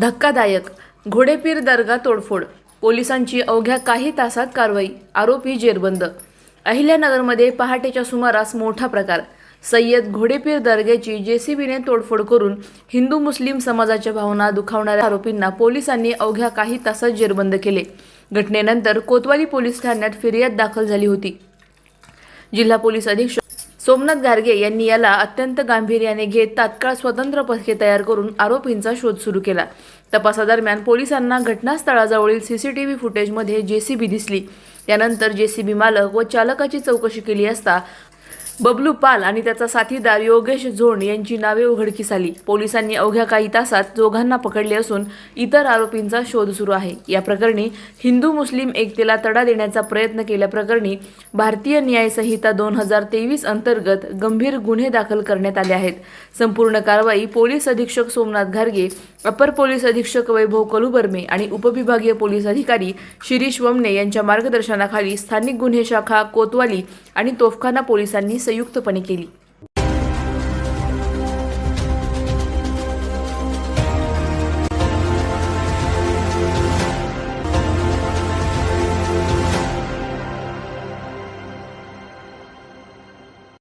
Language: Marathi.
धक्कादायक. घोडेपीर दर्गा तोडफोड. पोलिसांची अवघ्या काही तासात कारवाई. आरोपी जेरबंद. अहिल्यानगरमध्ये पहाटेच्या सुमारास मोठा प्रकार. सय्यद घोडेपीर दर्ग्याची जेसीबीने तोडफोड करून हिंदू मुस्लिम समाजाच्या भावना दुखावणाऱ्या आरोपींना पोलिसांनी अवघ्या काही तासात जेरबंद केले. घटनेनंतर कोतवाली पोलीस ठाण्यात फिर्याद दाखल झाली होती. जिल्हा पोलीस अधीक्षक सोमनाथ गार्गे यांनी याला अत्यंत गांभीर्याने घेत तात्काळ स्वतंत्र पथके तयार करून आरोपींचा शोध सुरू केला. तपासादरम्यान पोलिसांना घटनास्थळाजवळील सीसीटीव्ही फुटेजमध्ये जेसीबी दिसली. त्यानंतर जेसीबी मालक व चालकाची चौकशी केली असता बबलू पाल आणि त्याचा साथीदार योगेश झोण यांची नावे उघडकीस आली. पोलिसांनी अवघ्या काही तासात दोघांना पकडले असून इतर आरोपींचा शोध सुरू आहे. या प्रकरणी हिंदू मुस्लिम एकतेला तडा देण्याचा प्रयत्न केल्याप्रकरणी भारतीय न्याय संहिता दोन हजार तेवीस अंतर्गत गंभीर गुन्हे दाखल करण्यात आले आहेत. संपूर्ण कारवाई पोलीस अधीक्षक सोमनाथ घारगे अपर पोलीस अधीक्षक वैभव कलुबर्मे आणि उपविभागीय पोलीस अधिकारी शिरीष वमने यांच्या मार्गदर्शनाखाली स्थानिक गुन्हे शाखा कोतवाली आणि तोफखाना पोलिसांनी संयुक्तपणे केली.